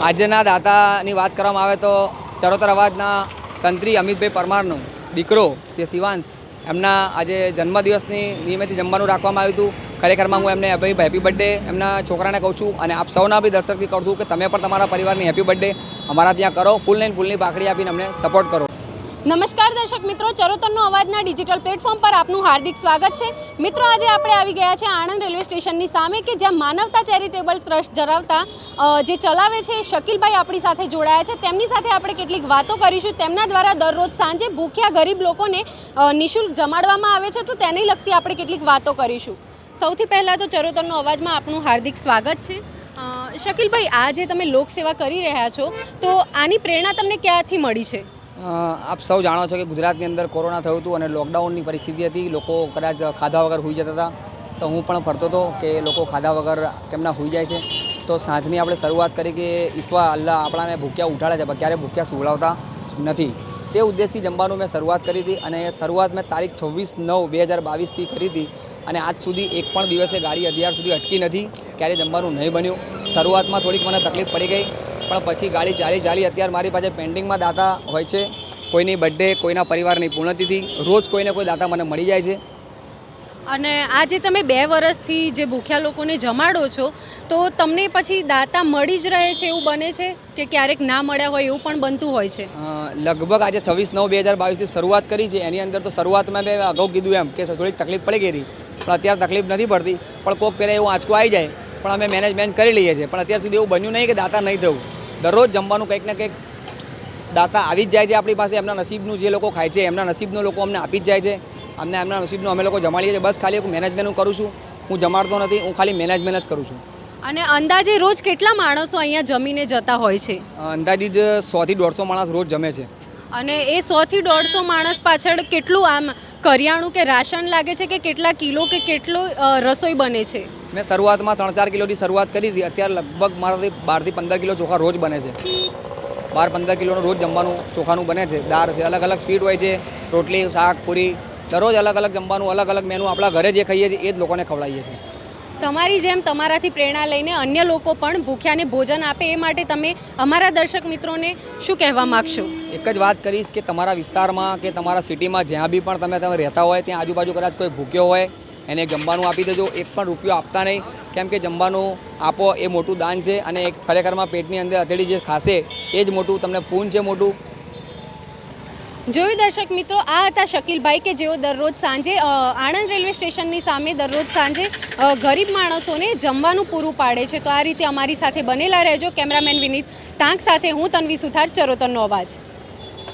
આજના દાતાની વાત કરવામાં આવે તો ચરોતર અવાજના તંત્રી અમિતભાઈ પરમારનો દીકરો જે શિવાંશ, એમના આજે જન્મદિવસની નિયમિત જમવાનું રાખવામાં આવ્યું હતું. ખરેખરમાં હું એમને ભાઈ હેપી બર્થડે એમના છોકરાને કહું છું અને આપ સૌના બી દર્શકથી કહું છું કે તમે પણ તમારા પરિવારની હેપી બર્થડે અમારા ત્યાં કરો. ફૂલ નહીં ફૂલની પાખડી આપીને અમને સપોર્ટ કરો. નમસ્કાર દર્શક મિત્રો, ચરોતરનો અવાજના ડિજિટલ પ્લેટફોર્મ પર આપનું હાર્દિક સ્વાગત છે. મિત્રો, આજે આપણે આવી ગયા છે આણંદ રેલવે સ્ટેશનની સામે કે જ્યાં માનવતા ચેરિટેબલ ટ્રસ્ટ ધરાવતા જે ચલાવે છે શકીલભાઈ આપણી સાથે જોડાયા છે. તેમની સાથે આપણે કેટલીક વાતો કરીશું. તેમના દ્વારા દરરોજ સાંજે ભૂખ્યા ગરીબ લોકોને નિઃશુલ્ક જમાડવામાં આવે છે. તો તેને લગતી આપણે કેટલીક વાતો કરીશું. સૌથી પહેલાં તો ચરોતરનો અવાજમાં આપનું હાર્દિક સ્વાગત છે. શકીલભાઈ, આ જે તમે લોકસેવા કરી રહ્યા છો, તો આની પ્રેરણા તમને ક્યાંથી મળી છે? આપ સૌ જાણો છો કે ગુજરાતની અંદર કોરોના થયું હતું અને લોકડાઉનની પરિસ્થિતિ હતી. લોકો કદાચ ખાધા વગર હોઈ જતા હતા. તો હું પણ ફરતો હતો કે લોકો ખાધા વગર કેમના હોઈ જાય છે. તો સાંજની આપણે શરૂઆત કરી કે ઈશ્વા અલ્લાહ આપણાને ભૂખ્યા ઉઠાડે છે. પણ ક્યારે ભૂખ્યા સુવડાવતા નથી. તે ઉદ્દેશથી જમવાનું મેં શરૂઆત કરી હતી અને શરૂઆત મેં તારીખ છવ્વીસ નવ બે હજાર બાવીસથી કરી હતી. અને આજ સુધી એક પણ દિવસે ગાડી અત્યાર સુધી અટકી નથી. ક્યારે જમવાનું નહીં બન્યું. શરૂઆતમાં થોડીક મને તકલીફ પડી ગઈ. પણ પછી ગાડી ચાલી ચાલી અત્યારે મારી પાસે પેન્ડિંગમાં દાતા હોય છે. કોઈની બર્થડે કોઈના પરિવારની પૂર્ણતિથિ રોજ કોઈને કોઈ દાતા મને મળી જાય છે. અને આજે તમે બે વર્ષથી જે ભૂખ્યા લોકોને જમાડો છો તો તમને પછી દાતા મળી જ રહે છે એવું બને છે કે ક્યારેક ના મળ્યા હોય એવું પણ બનતું હોય છે? લગભગ આજે છવ્વીસ નવ બે હજાર બાવીસથી શરૂઆત કરી છે. એની અંદર તો શરૂઆતમાં મેં અગાઉ કીધું એમ કે થોડીક તકલીફ પડી ગઈ હતી. પણ અત્યારે તકલીફ નથી પડતી. પણ કોક પહેલાં એવું આંચકો આવી જાય. પણ અમે મેનેજમેન્ટ કરી લઈએ છીએ. પણ અત્યાર સુધી એવું બન્યું નહીં કે દાતા નહીં થયું દરરોજ જમવાનું કંઈક ને કંઈક દાતા આવી જ જાય છે આપણી પાસે. એમના નસીબનું જે લોકો ખાય છે એમના નસીબનું લોકો અમને આપી જ જાય છે. અમને એમના નસીબનું અમે લોકો જમાડીએ છીએ. બસ ખાલી હું મેનેજમેન્ટ કરું છું. હું જમાડતો નથી હું ખાલી મેનેજમેન્ટ જ કરું છું. અને અંદાજે રોજ કેટલા માણસો અહીંયા જમીને જતા હોય છે? અંદાજિત સોથી દોઢસો માણસ રોજ જમે છે. અને એ સોથી દોઢસો માણસ પાછળ કેટલું આમ કરિયાણું કે રાશન લાગે છે કે કેટલા કિલો કે કેટલો રસોઈ બને છે? મેં શરૂઆતમાં ત્રણ ચાર કિલોની શરૂઆત કરી હતી. અત્યારે લગભગ મારાથી બારથી પંદર કિલો ચોખા રોજ બને છે. બાર પંદર કિલોનું રોજ જમવાનું ચોખાનું બને છે. દાળ છે અલગ અલગ સ્વીટ હોય છે. રોટલી શાક પૂરી દરરોજ અલગ અલગ જમવાનું અલગ અલગ મેનુ આપણા ઘરે જે ખાઈએ છીએ એ જ લોકોને ખવડાવીએ છીએ. તમારી જેમ તમારાથી પ્રેરણા લઈને અન્ય લોકો પણ ભૂખ્યાને ભોજન આપે એ માટે તમે અમારા દર્શક મિત્રોને શું કહેવા માગશો? એક જ વાત કરીશ કે તમારા વિસ્તારમાં કે તમારા સિટીમાં જ્યાં બી પણ તમે તમે રહેતા હોય ત્યાં આજુબાજુ કદાચ કોઈ ભૂખ્યો હોય એને જમવાનું આપી દેજો. એક પણ રૂપિયો આપતા નહીં. કેમ કે જમવાનું આપો એ મોટું દાન છે અને એક ખરેખરમાં પેટની અંદર હથેળી જે ખાશે, એ જ મોટું તમને પૂન છે મોટું. જોયું દર્શક મિત્રો, આ હતા શકીલભાઈ કે જેઓ દરરોજ સાંજે આણંદ રેલવે સ્ટેશનની સામે દરરોજ સાંજે ગરીબ માણસોને જમવાનું પૂરું પાડે છે. તો આ રીતે અમારી સાથે બનેલા રહેજો. કેમેરામેન વિનીત ટાંક સાથે હું તન્વી સુથાર, ચરોતરનો અવાજ.